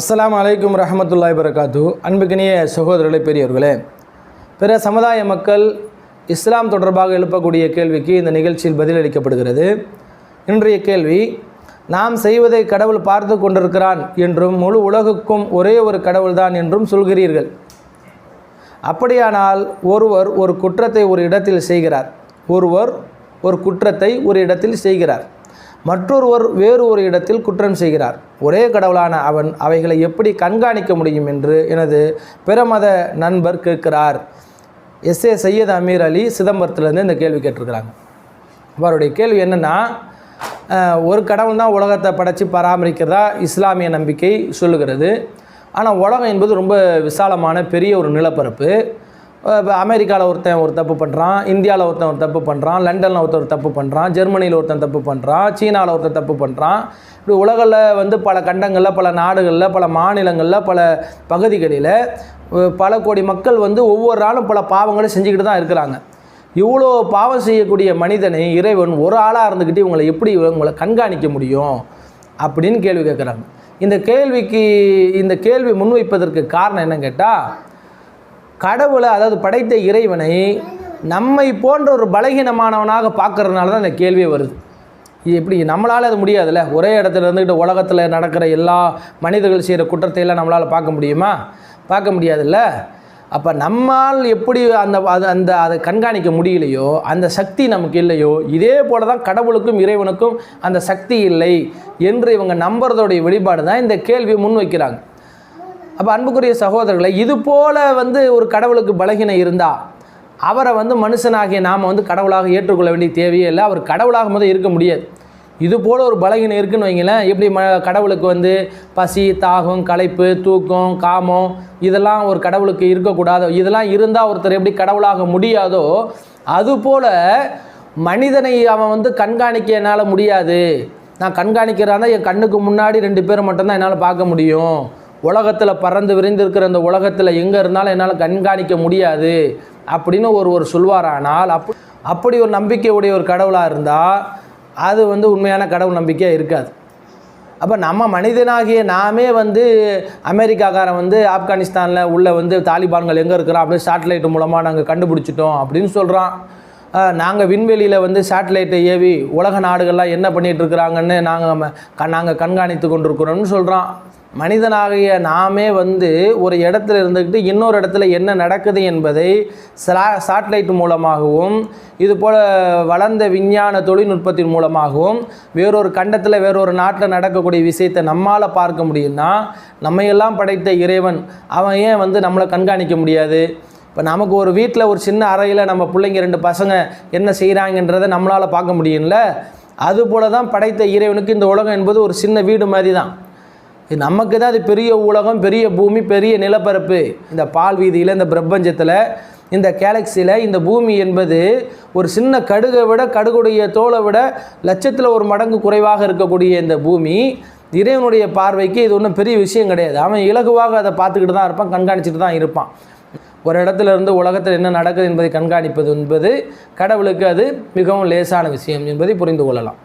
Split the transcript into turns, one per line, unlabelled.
அஸ்லாம் அலைக்கும் ரஹமத்துல்லாய் வரகாத்து அன்புக்கினிய சகோதரர்களே பெரியவர்களே பிற சமுதாய மக்கள் இஸ்லாம் தொடர்பாக எழுப்பக்கூடிய கேள்விக்கு இந்த நிகழ்ச்சியில் பதிலளிக்கப்படுகிறது. இன்றைய கேள்வி நாம் செய்வதை கடவுள் பார்த்து கொண்டிருக்கிறான் என்றும் முழு உலகுக்கும் ஒரே ஒரு கடவுள்தான் என்றும் சொல்கிறீர்கள். அப்படியானால் ஒருவர் ஒரு குற்றத்தை ஒரு இடத்தில் செய்கிறார். ஒருவர் ஒரு குற்றத்தை ஒரு இடத்தில் செய்கிறார். மற்றொருவர் வேறு ஒரு இடத்தில் குற்றம் செய்கிறார். ஒரே கடவுளான அவன் அவைகளை எப்படி கண்காணிக்க முடியும் என்று எனது பிறமத நண்பர் கேட்கிறார். எஸ். ஏ. சையத் அமீர் அலி சிதம்பரத்துலேருந்து இந்த கேள்வி கேட்டிருக்கிறாங்க. அவருடைய கேள்வி என்னென்னா ஒரு கடவுள் தான் உலகத்தை படைத்து பராமரிக்கிறதா இஸ்லாமிய நம்பிக்கை சொல்லுகிறது. ஆனால் உலகம் என்பது ரொம்ப விசாலமான பெரிய ஒரு நிலப்பரப்பு. இப்போ அமெரிக்காவில் ஒருத்தன் ஒரு தப்பு பண்ணுறான் இந்தியாவில் ஒருத்தன் ஒரு தப்பு பண்ணுறான் லண்டனில் ஒருத்தன் தப்பு பண்ணுறான் ஜெர்மனியில் ஒருத்தன் தப்பு பண்ணுறான் சீனாவில் ஒருத்தன் தப்பு பண்ணுறான் இப்படி உலகில் வந்து பல கண்டங்களில் பல நாடுகளில் பல மாநிலங்களில் பல பகுதிகளில் பல கோடி மக்கள் வந்து ஒவ்வொரு நாளும் பல பாவங்களை செஞ்சுக்கிட்டு தான் இருக்கிறாங்க. இவ்வளோ பாவம் செய்யக்கூடிய மனிதனை இறைவன் ஒரு ஆளாக இருந்துக்கிட்டு இவங்களை எப்படி இவங்களை கண்காணிக்க முடியும் அப்படின்னு கேள்வி கேட்குறாங்க. இந்த கேள்விக்கு இந்த கேள்வி முன்வைப்பதற்கு காரணம் என்னன்னு கேட்டால் கடவுளை அதாவது படைத்த இறைவனை நம்மை போன்ற ஒரு பலகீனமானவனாக பார்க்கறதுனால தான் இந்த கேள்வியே வருது. இது எப்படி? நம்மளால் அது முடியாதுல்ல? ஒரே இடத்துல இருந்துக்கிட்டு உலகத்தில் நடக்கிற எல்லா மனிதர்கள் செய்கிற குற்றத்தையெல்லாம் நம்மளால் பார்க்க முடியுமா? பார்க்க முடியாதுல்ல? அப்போ நம்மால் எப்படி அந்த அது அந்த அதை கண்காணிக்க முடியலையோ அந்த சக்தி நமக்கு இல்லையோ இதே போல தான் கடவுளுக்கும் இறைவனுக்கும் அந்த சக்தி இல்லை என்று இவங்க நம்புறதோடைய வெளிப்பாடு தான் இந்த கேள்வியை முன்வைக்கிறாங்க. அப்போ அன்புக்குரிய சகோதரர்களை இது போல் வந்து ஒரு கடவுளுக்கு பலகீனம் இருந்தால் அவரை வந்து மனுஷனாகிய நாம் வந்து கடவுளாக ஏற்றுக்கொள்ள வேண்டிய தேவையே இல்லை. அவர் கடவுளாக முதல் இருக்க முடியாது. இது போல் ஒரு பலகீனம் இருக்குன்னு வைங்களேன் எப்படி ம கடவுளுக்கு வந்து பசி தாகம் களைப்பு தூக்கம் காமம் இதெல்லாம் ஒரு கடவுளுக்கு இருக்கக்கூடாதோ இதெல்லாம் இருந்தால் ஒருத்தர் எப்படி கடவுளாக முடியாதோ அதுபோல் மனிதனை அவன் வந்து கண்காணிக்க என்னால் முடியாது. நான் கண்காணிக்கிறான்னா என் கண்ணுக்கு முன்னாடி ரெண்டு பேரை மட்டும்தான் என்னால் பார்க்க முடியும். உலகத்தில் பறந்து விரிந்திருக்கிற அந்த உலகத்தில் எங்கே இருந்தாலும் என்னால் கண்காணிக்க முடியாது அப்படின்னு ஒரு ஒரு சொல்வாரானால் அப் அப்படி ஒரு நம்பிக்கையுடைய ஒரு கடவுளாக இருந்தால் அது வந்து உண்மையான கடவுள் நம்பிக்கையாக இருக்காது. அப்போ நம்ம மனிதனாகிய நாமே வந்து அமெரிக்காக்காரன் வந்து ஆப்கானிஸ்தானில் உள்ள வந்து தாலிபான்கள் எங்கே இருக்கிறோம் அப்படின்னு சேட்டலைட் மூலமாக நாங்கள் கண்டுபிடிச்சிட்டோம் அப்படின்னு சொல்கிறான் நாங்கள் விண்வெளியில் வந்து சேட்டலைட்டை ஏவி உலக நாடுகள்லாம் என்ன பண்ணிகிட்டு இருக்கிறாங்கன்னு நாங்கள் நாங்கள் கண்காணித்து கொண்டிருக்கிறோம்னு சொல்கிறான் மனிதனாகிய நாமே வந்து ஒரு இடத்துல இருந்துக்கிட்டு இன்னொரு இடத்துல என்ன நடக்குது என்பதை சா சாட்டலைட் மூலமாகவும் இது போல் வளர்ந்த விஞ்ஞான தொழில்நுட்பத்தின் மூலமாகவும் வேறொரு கண்டத்தில் வேறொரு நாட்டில் நடக்கக்கூடிய விஷயத்தை நம்மால் பார்க்க முடியும்னா நம்மையெல்லாம் படைத்த இறைவன் அவன் ஏன் வந்து நம்மளை கண்காணிக்க முடியாது? இப்போ நமக்கு ஒரு வீட்டில் ஒரு சின்ன அறையில் நம்ம பிள்ளைங்க ரெண்டு பசங்க என்ன செய்கிறாங்கன்றதை நம்மளால் பார்க்க முடியும்ல? அதுபோல தான் படைத்த இறைவனுக்கு இந்த உலகம் என்பது ஒரு சின்ன வீடு மாதிரி தான் இது நமக்கு தான் அது பெரிய உலகம் பெரிய பூமி பெரிய நிலப்பரப்பு. இந்த பால் வீதியில் இந்த பிரபஞ்சத்தில் இந்த கேலக்சியில் இந்த பூமி என்பது ஒரு சின்ன கடுகை விட கடுகுடைய தோலை விட லட்சத்தில் ஒரு மடங்கு குறைவாக இருக்கக்கூடிய இந்த பூமி. இறைவனுடைய பார்வைக்கு இது ஒன்றும் பெரிய விஷயம் கிடையாது. அவன் இலகுவாக அதை பார்த்துக்கிட்டு தான் இருப்பான் கண்காணிச்சுட்டு தான் இருப்பான். ஒரு இடத்துல இருந்து உலகத்தில் என்ன நடக்குது என்பதை கண்காணிப்பது என்பது கடவுளுக்கு அது மிகவும் லேசான விஷயம் என்பதை புரிந்து கொள்ளலாம்.